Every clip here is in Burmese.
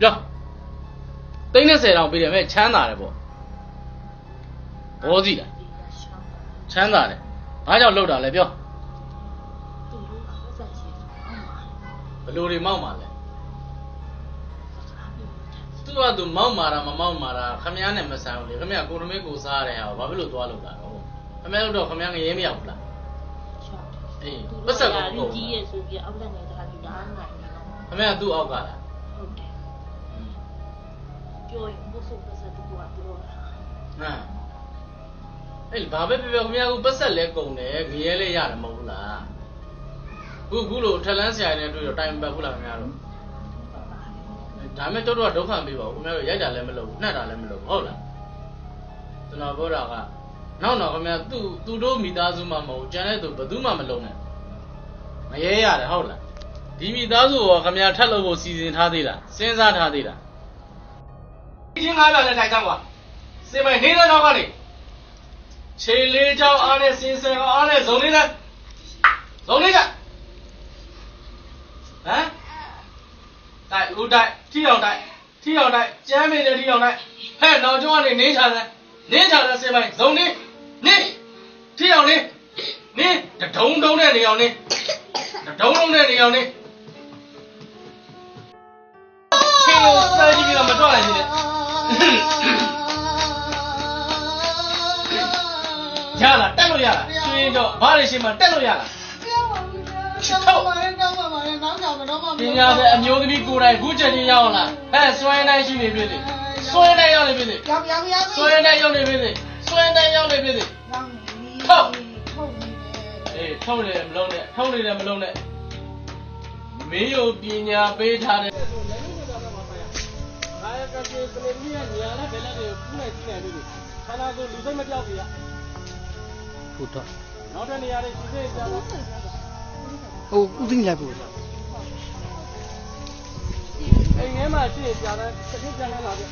ပြောသိန်း30တောင်ပေးတယ်မဲ့ချမ်းသာတယ်ပေါ့ဘောစီလားချမ်းသာတယ်ဘာကြောင့်လောက်တာလဲပြောဘလို့တွေမောက်มาလဲသူကသူမောက်မာတာမမောက်မာတာခမည်းနဲ့မဆန်ဘူးလေခမည်းကိုရမေးကိုစားရတဲ့ဟာကိုဘာဖြစ်လို့သွားလောက်တာတော့ခမည်းလို့တော့ခမည်းငရဲမရောက်ဘူးလားအေးပတ်ဆက်ကုန်ကုန်ကြီးရဲ့ဆိုပြီးအောက်တက်နေတာကညာနိုင်တယ်နော်ခမည်းကသူ့အောက်ကလားဟုတ်တယ် ပြောရင်ဘုဆုပတ်ဆက်တူကပြောတာဟမ်အဲ့ဘာပဲပြောပြောခမည်းကပတ်ဆက်လဲကုန်တယ်ငရဲလဲရတယ်မဟုတ်ဘူးလားခုခုလို့ထက်လန်းဆရာနဲ့တွေ့တော့တိုင်ပတ်ဘူးလားခမည်းတို့ဒါမဲ့တို့တော့ဒုက္ခပေးပါဘူးခမည်းတို့ရိုက်တာလည်းမလုပ်ဘူးနှက်တာလည်းမလုပ်ဘူးဟုတ်လားကျွန်တော်ပြောတာကနောက်တော့ခမည်းသူ့သူတို့မိသားစုမှမဟုတ်ကျန်တဲ့သူဘယ်သူမှမလုံးနဲ့မရဲရတယ်ဟုတ်လားဒီမိသားစုရောခမည်းထက်လို့ကိုစီစဉ်ထားသေးလားစဉ်းစားထားသေးလား ချင်းငါးပြနဲ့တိုင်ချမ်းကွာစင်မိုင်နေတဲ့နောက်ကနေခြေလေးချောင်းအားနဲ့စင်စင်အားနဲ့ဇုံလေးနဲ့ဇုံလေးကဟမ်တိုက်ဦးတိုက်ထီအောင်တိုက်ထီအောင်တိုက်ကျမ်းမင်းနဲ့ထီအောင်တိုက်ဟဲ့နောက်ကျောင်းကနေနေချတ ယ်နေချတယ်စင်မိုင်ဇုံလေးနေထီအောင်လေးနေတဒုံဒုံနဲ့နေအောင်နေတဒုံဒုံနဲ့နေအောင်နေချင်းကိုစမ်းကြည့်ပြီးတော့မတော့နိုင်ဘူးလေရလားတက်လို့ရလားကျွေးတော့ဘားရရှိမှတက်လို့ရလားပညာတဲ့အမျိုးသမီးကိုယ်တိုင်ခုချက်ချင်းရောက်လာဟဲ့စွဲတိုင်းရှိနေပြီလေစွဲတိုင်းရောက်နေပြီလေစွဲတိုင်းရောက်နေပြီလေစွဲတိုင်းရောက်နေပြီလေအေးထုံးတယ်မလုံးနဲ့ထုံးနေတယ်မလုံးနဲ့မင်းယုံပညာပေးထားတဲ့အာရ ကတိပလေမီယာညာလာဘယ်လာကိုခုနိုင်ကြည့်နေပြီခန္ဓာကိုယ်လူစိတ်မပြောက်ဘူးရဟုတ်တော့နောက်တဲ့နေရာတွေသူစိတ်ပြောက်တော့ဟိုဥသိလိုက်ပို့အိမ်ထဲမှာရှိရင်ကြာတယ်တစ်ခါကြာနေလာပြီ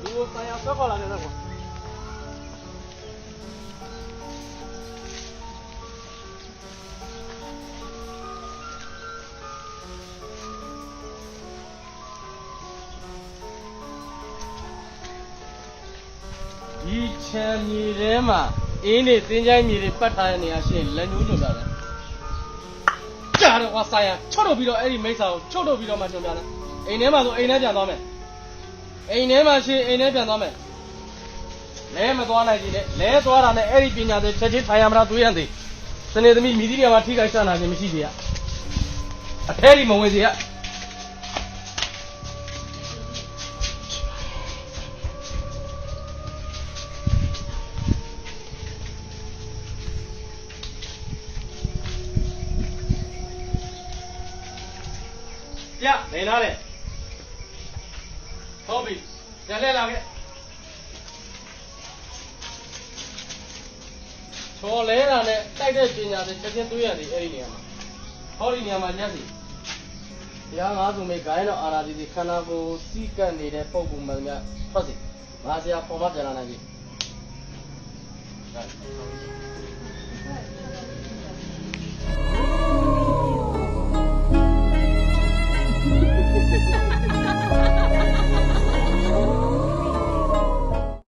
ဒီကိုပန်ရဆောက်ခေါ်လာတယ်တော့ ဒီချမ်းမြေထဲမှာအင်းနေတင်းချိုင်းမြေတွေပတ်ထားတဲ့နေရာရှိရင်လက်ညှိုးလွတ်တာလေကြားတော့ဝါဆိုင်ရချော့တော့ပြီးတော့အဲ့ဒီမိစ္ဆာကိုချော့တော့ပြီးတော့မှညွှန်ပြတယ်အိမ်ထဲမှာဆိုအိမ်ထဲပြန်သွားမယ်အိမ်ထဲမှာရှိရင်အိမ်ထဲပြန်သွားမယ်လဲမသွားနိုင်ကြည့်နဲ့လဲသွားတာနဲ့အဲ့ဒီပညာတွေချက်ချင်းထိုင်ရမလားတွေးရန်သေးစနေသမီးမိသီးနေရာမှာထိခိုက်ဆန္ဒခြင်းမရှိသေးရအထဲဒီမဝင်စေရ ပြနေလားလေဟုတ်ပြီပြန်လဲလာခဲ့ချော်လဲတာနဲ့တိုက်တဲ့ပညာတွေချက်ချင်းတွေးရတယ်အဲ့ဒီနေရာမှာဟောဒီနေရာမှာညက်စီတရားငါးစုမိဂိုင်းတော့အာရာဒီဒီခန္ဓာကိုယ်စီကပ်နေတဲ့ပုံပုံမှန်များဖတ်စီငါဆရာပေါ်မပြန်လာနိုင်ပြီ